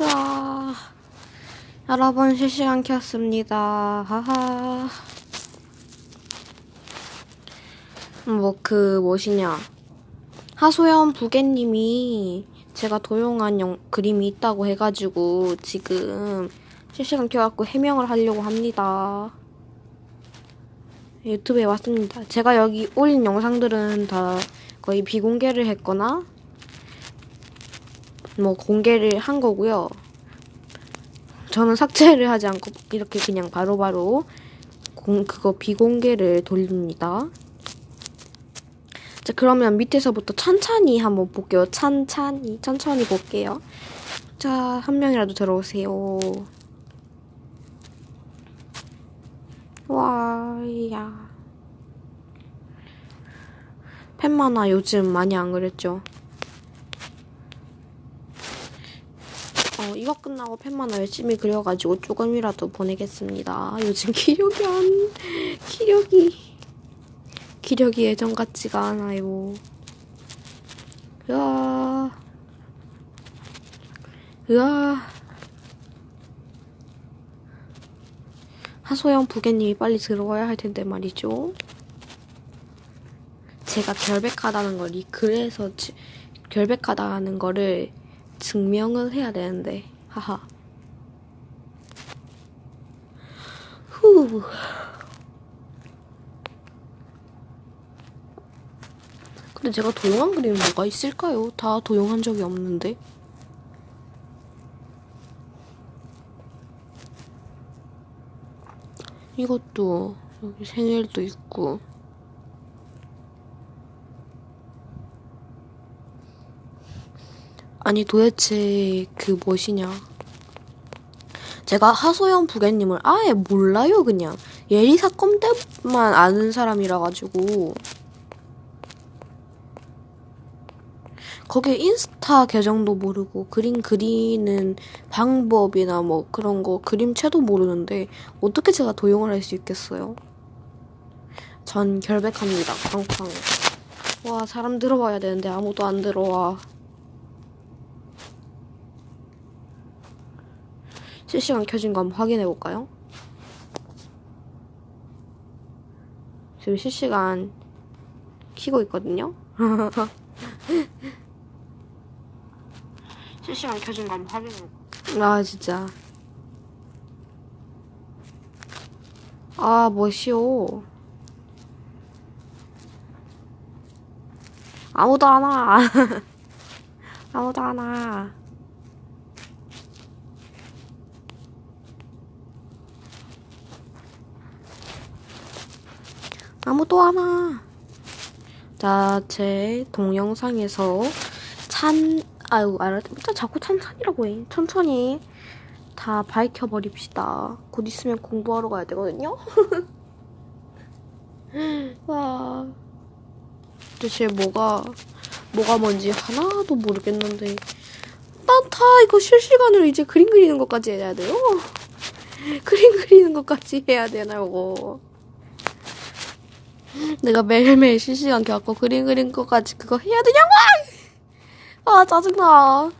으아. 여러분 실시간 켰습니다. 하하. 뭐 그 뭐시냐. 하소연 부개님이 제가 도용한 영, 그림이 있다고 해가지고 지금 실시간 켜갖고 해명을 하려고 합니다. 유튜브에 왔습니다. 제가 여기 올린 영상들은 다 거의 비공개를 했거나 뭐 공개를 한 거고요. 저는 삭제를 하지 않고 이렇게 그냥 바로 바로 공, 그거 비공개를 돌립니다. 자, 그러면 밑에서부터 천천히 한번 볼게요. 천천히, 천천히 볼게요. 자, 한 명이라도 들어오세요. 와, 야. 팬만화 요즘 많이 안 그랬죠? 어, 이거 끝나고 팬만화 열심히 그려가지고 조금이라도 보내겠습니다. 요즘 기력이 안, 기력이. 기력이 예전 같지가 않아요. 으아. 으아. 하소영 부개님이 빨리 들어와야 할 텐데 말이죠. 제가 결백하다는 걸 이 글에서 지- 결백하다는 거를 증명을 해야 되는데 하하. 후. 근데 제가 도용한 그림이 뭐가 있을까요? 다 도용한 적이 없는데. 이것도 여기 생일도 있고. 아니 도대체 그 무엇이냐? 제가 하소연 부개님을 아예 몰라요 그냥 예리 사건 때만 아는 사람이라 가지고 거기에 인스타 계정도 모르고 그림 그리는 방법이나 뭐 그런 거 그림체도 모르는데 어떻게 제가 도용을 할 수 있겠어요? 전 결백합니다 쾅쾅 와 사람 들어와야 되는데 아무도 안 들어와 실시간 켜진 거 한번 확인해 볼까요? 지금 실시간 키고 있거든요. 실시간 켜진 거 한번 확인해 볼까요? 아 진짜. 아 뭐시오. 아무도 안 와. 아무도 안 와. 아무도 안 와. 자, 제 동영상에서 찬, 아유, 알아, 자꾸 찬찬이라고 해. 천천히 다 밝혀버립시다. 곧 있으면 공부하러 가야 되거든요? 와. 도대체 뭐가, 뭐가 뭔지 하나도 모르겠는데. 난다 이거 실시간으로 이제 그림 그리는 것까지 해야 돼요? 그림 그리는 것까지 해야 되나요? 내가 매일매일 실시간 켜갖고 그림 그린 거까지 그거 해야 되냐고! 아, 짜증나.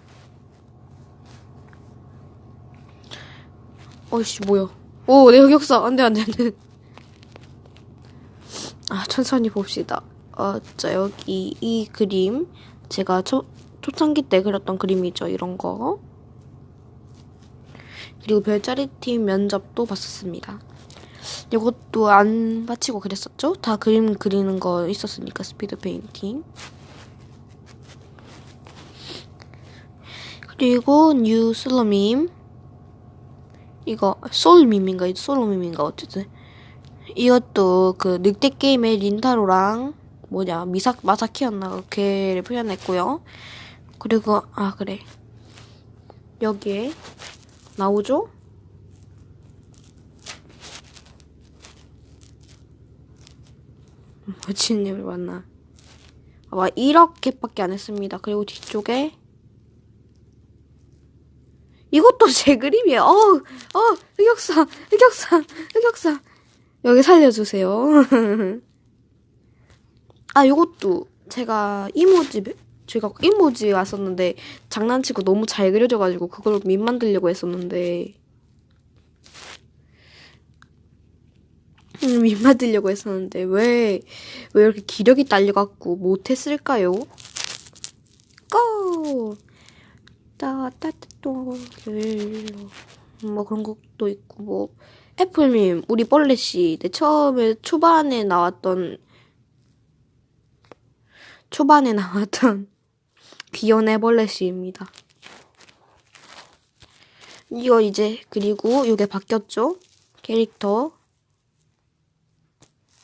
어이씨, 뭐야. 오, 내 흑역사. 안 돼, 안 돼, 안 돼. 아, 천천히 봅시다. 어, 자, 여기 이 그림. 제가 초, 초창기 때 그렸던 그림이죠, 이런 거. 그리고 별자리 팀 면접도 봤었습니다. 이것도 안 바치고 그랬었죠? 다 그림 그리는 거 있었으니까 스피드 페인팅. 그리고 뉴 슬로밈 이거 솔밈인가 솔로밈인가 어쨌든 이것도 그 늑대 게임의 린타로랑 뭐냐 미사 마사키였나 걔를 표현했고요. 그리고 아 그래 여기에 나오죠? 뭐지님을 만나. 와 이렇게밖에 안 했습니다. 그리고 뒤쪽에 이것도 제 그림이에요. 어, 어, 흑역사, 흑역사, 흑역사. 여기 살려주세요. 아, 이것도 제가 이모지 저희가 인모지 왔었는데 장난치고 너무 잘 그려져가지고 그걸 밈 만들려고 했었는데 음, 밈 만들려고 했었는데 왜 왜 이렇게 기력이 딸려갖고 못했을까요? 고! 따따따또 뭐 그런 것도 있고 뭐 애플님 우리 벌레씨 내 처음에 초반에 나왔던 초반에 나왔던 귀여운 애벌레씨입니다. 이거 이제 그리고 이게 바뀌었죠? 캐릭터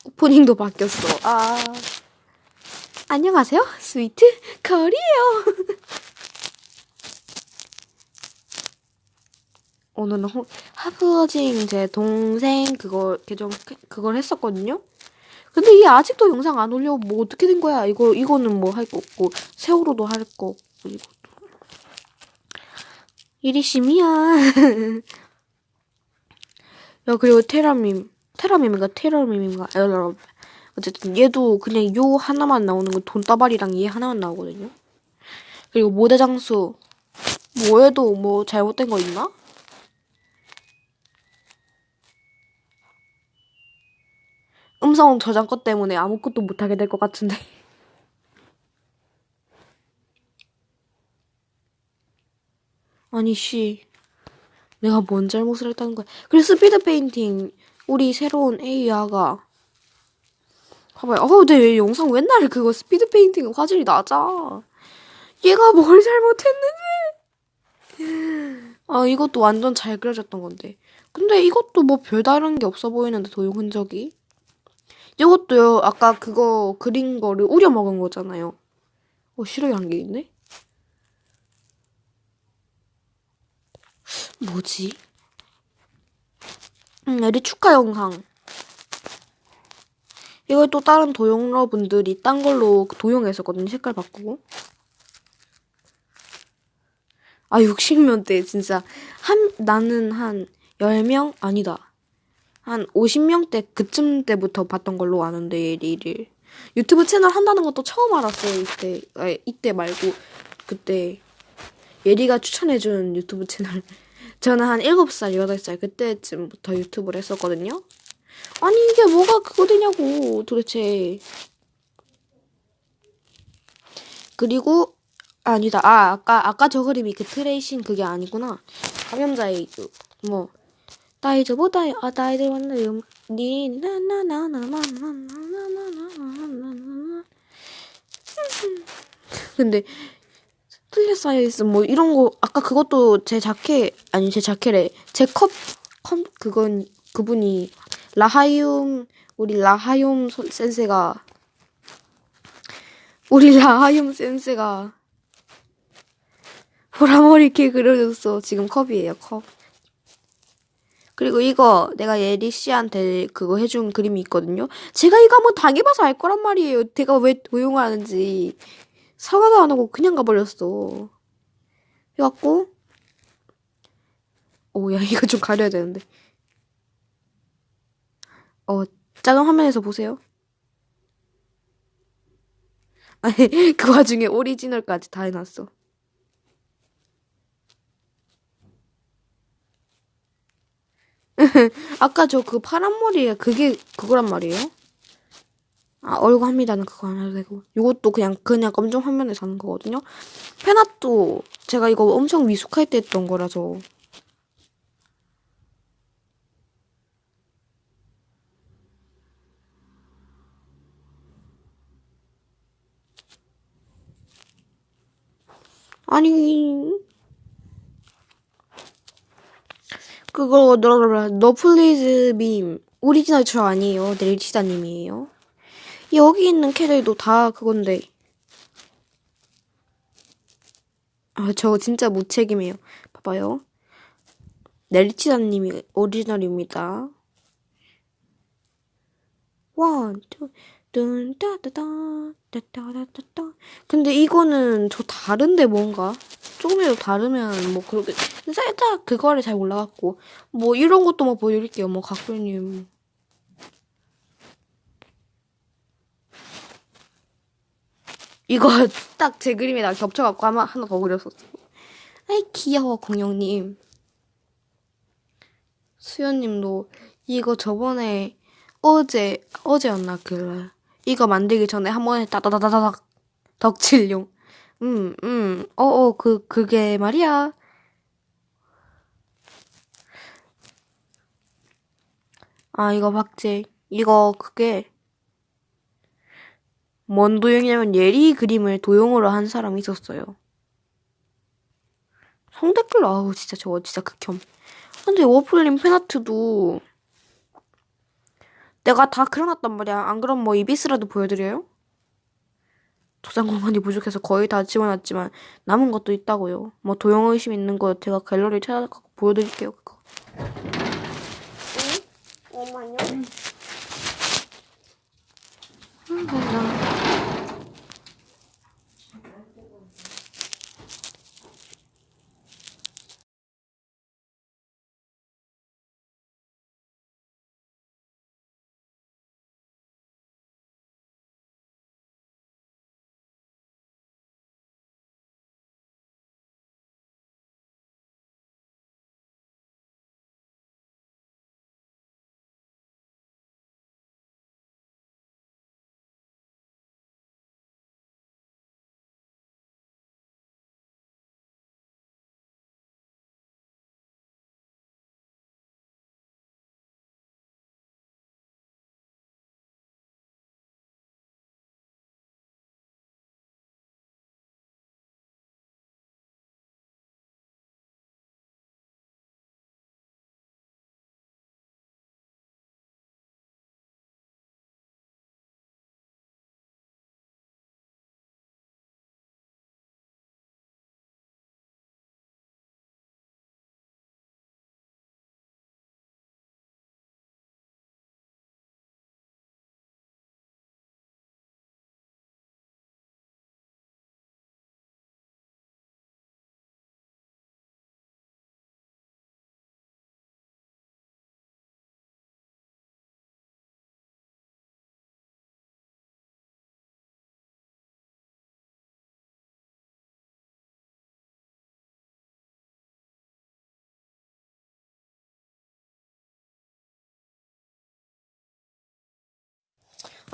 오프닝도 바뀌었어. 아 안녕하세요, 스위트 거리예요. 오늘은 호, 하프워징 제 동생 그거 계정 그걸 했었거든요. 근데 얘 아직도 영상 안 올려 뭐 어떻게 된 거야? 이거 이거는 뭐 할 거 없고 세월호도 할 거 없고 이것도 이리 심이야. 야 그리고 테라밈 테라밈인가 테라밈인가 여러분 어쨌든 얘도 그냥 요 하나만 나오는 거 돈다발이랑 얘 하나만 나오거든요. 그리고 모대 장수 뭐 해도 뭐 잘못된 거 있나? 음성 저장권 때문에 아무것도 못하게 될 것 같은데. 아니, 씨. 내가 뭔 잘못을 했다는 거야. 그리고 스피드 페인팅, 우리 새로운 AI가. 봐봐요. 어, 내 영상 맨날 그거 스피드 페인팅 화질이 낮아. 얘가 뭘 잘못했는지. 아, 이것도 완전 잘 그려졌던 건데. 근데 이것도 뭐 별다른 게 없어 보이는데, 도용 흔적이. 이것도요, 아까 그거 그린 거를 우려 먹은 거잖아요. 어, 실험이 한게 있네? 뭐지? 음, 에리 축하 영상. 이걸 또 다른 도용러분들이 딴 걸로 도용했었거든요. 색깔 바꾸고. 아, 60명대, 진짜. 한, 나는 한 10명? 아니다. 한 50명대 그쯤 때부터 봤던 걸로 아는데 예리를 유튜브 채널 한다는 것도 처음 알았어요 이때 아, 이때 말고 그때 예리가 추천해준 유튜브 채널 저는 한 7살, 8살 그때쯤부터 유튜브를 했었거든요. 아니, 이게 뭐가 그거 되냐고, 도대체. 그리고, 아니다. 아, 아까, 아까 저 그림이 그 트레이싱 그게 아니구나. 감염자의, 뭐, 다이저보다, 아, 다이들 만나, 니, 나나나나나나나나나나나나나. 근데, 틀렸어요 있어 뭐 이런 거 아까 그것도 제 자켓 아니 제 자켓에 제 컵 컵 그건 그분이 라하욤 우리 라하욤 센세가 우리 라하욤 센세가 보라머리 이렇게 그려줬어 지금 컵이에요 컵 그리고 이거 내가 예리 씨한테 그거 해준 그림이 있거든요. 제가 이거 한번 당해봐서 알 거란 말이에요. 제가 왜 도용하는지. 사과도 안 하고 그냥 가버렸어. 해갖고, 오, 야, 이거 좀 가려야 되는데. 어, 작은 화면에서 보세요. 아니, 그 와중에 오리지널까지 다 해놨어. 아까 저 그 파란 머리에 그게 그거란 말이에요? 아 얼굴 합니다는 그거 안 해도 되고 이것도 그냥 그냥 검정 화면에서 하는 거거든요. 페나도 제가 이거 엄청 미숙할 때 했던 거라서 아니 그거 너 플리즈 빔 오리지널 저 아니에요. 넬치다님이에요. 여기 있는 캐들도 다 그건데. 아, 저 진짜 무책임해요. 봐봐요. 넬치다님이 오리지널입니다. 원, 투, 뜬, 따따따, 따따따따. 근데 이거는 저 다른데 뭔가? 조금이라도 다르면 뭐 그렇게 살짝 그거를 잘 몰라갖고 뭐 이런 것도 뭐 보여드릴게요. 뭐 각별님 이거 딱 제 그림이랑 겹쳐갖고 하나, 하나 더 그렸었어. 아이, 귀여워, 공룡님. 수연님도 이거 저번에 어제, 어제였나, 그, 이거 만들기 전에 한 번에 따다다다닥 덕질용. 음, 음, 어어, 그, 그게 말이야. 아, 이거 박제. 이거 그게 뭔 도형이냐면 예리 그림을 도형으로 한 사람이 있었어요. 성댓글 아우 진짜 저거 진짜 극혐. 근데 워플님 팬아트도 내가 다 그려놨단 말이야. 안 그럼 뭐 이비스라도 보여드려요? 도장 공간이 부족해서 거의 다 집어놨지만 남은 것도 있다고요. 뭐 도형 의심 있는 거 제가 갤러리 찾아서 보여드릴게요. 그거. 어머요. 음, 된다.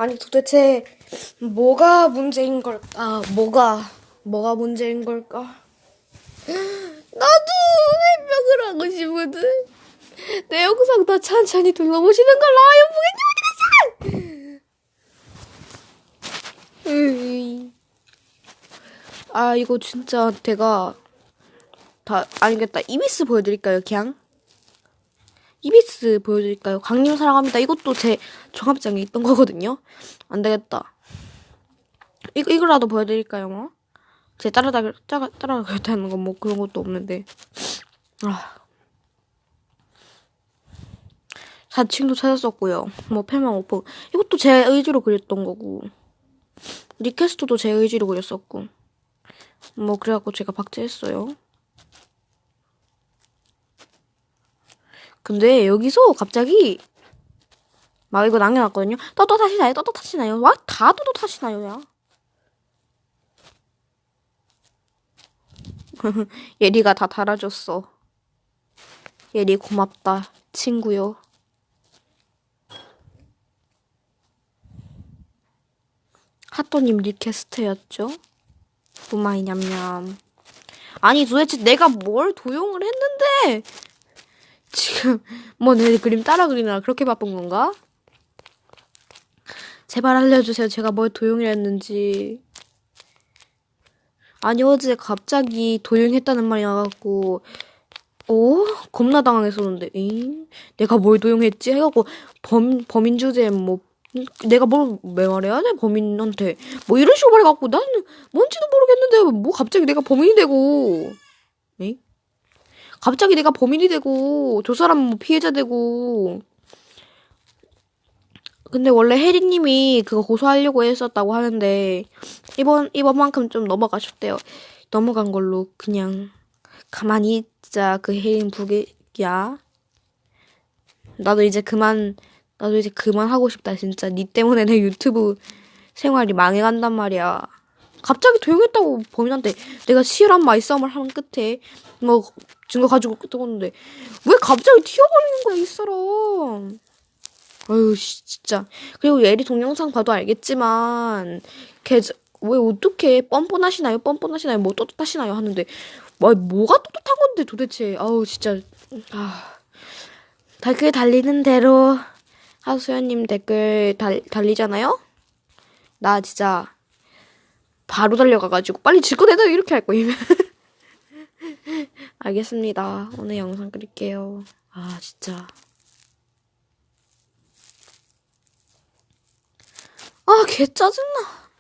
아니 도대체 뭐가 문제인 걸까? 뭐가 뭐가 문제인 걸까? 나도 해명을 하고 싶거든. 내 영상 다 천천히 둘러보시는 걸로 아연 보겠니? 아 이거 진짜 제가 다 아니겠다. 이비스 보여드릴까요, 그냥? 이비스 보여드릴까요? 강림 사랑합니다. 이것도 제 종합장에 있던 거거든요. 안 되겠다. 이거, 이거라도 보여드릴까요, 뭐? 제 따라다, 따라, 따라가겠다는 건 뭐 그런 것도 없는데. 아. 사칭도 찾았었고요. 뭐, 펠망 오프. 이것도 제 의지로 그렸던 거고. 리퀘스트도 제 의지로 그렸었고. 뭐, 그래갖고 제가 박제했어요. 근데 여기서 갑자기 막 이거 남겨놨거든요. 떠떠 타시나요? 떠떠 타시나요? 와, 다 떠떠 타시나요, 야. 예리가 다 달아줬어. 예리 고맙다, 친구요. 핫도님 리퀘스트였죠? 오마이 냠냠. 아니 도대체 내가 뭘 도용을 했는데 지금 뭐 내 그림 따라 그리느라 그렇게 바쁜 건가? 제발 알려주세요. 제가 뭘 도용을 했는지. 아니 어제 갑자기 도용했다는 말이 나갖고 어? 겁나 당황했었는데 에잉? 내가 뭘 도용했지? 해갖고 범, 범인 주제에 뭐 내가 뭘 왜 말해야 돼? 범인한테 뭐 이런 식으로 말해갖고 나는 뭔지도 모르겠는데 뭐 갑자기 내가 범인이 되고 에잉? 갑자기 내가 범인이 되고 저 사람은 뭐 피해자 되고 근데 원래 혜리님이 그거 고소하려고 했었다고 하는데 이번 이번만큼 좀 넘어가셨대요. 넘어간 걸로 그냥 가만히 있자 그 혜린 부계야. 나도 이제 그만 나도 이제 그만 하고 싶다 진짜 니 때문에 내 유튜브 생활이 망해간단 말이야. 갑자기 도용했다고 범인한테 내가 치열한 말싸움을 한 끝에 뭐 증거 가지고 뜨거웠는데 왜 갑자기 튀어버리는 거야 이 사람? 아유 씨, 진짜. 그리고 예리 동영상 봐도 알겠지만 걔왜 어떻게 뻔뻔하시나요? 뻔뻔하시나요? 뭐 떳떳하시나요? 하는데 와 뭐가 떳떳한 건데 도대체? 아우 진짜. 아. 댓글 달리는 대로 하수연님 댓글 달, 달리잖아요? 나 진짜 바로 달려가가지고 빨리 질 거 내다 이렇게 할 거임. 알겠습니다. 오늘 영상 끓일게요. 아 진짜. 아 개 짜증나.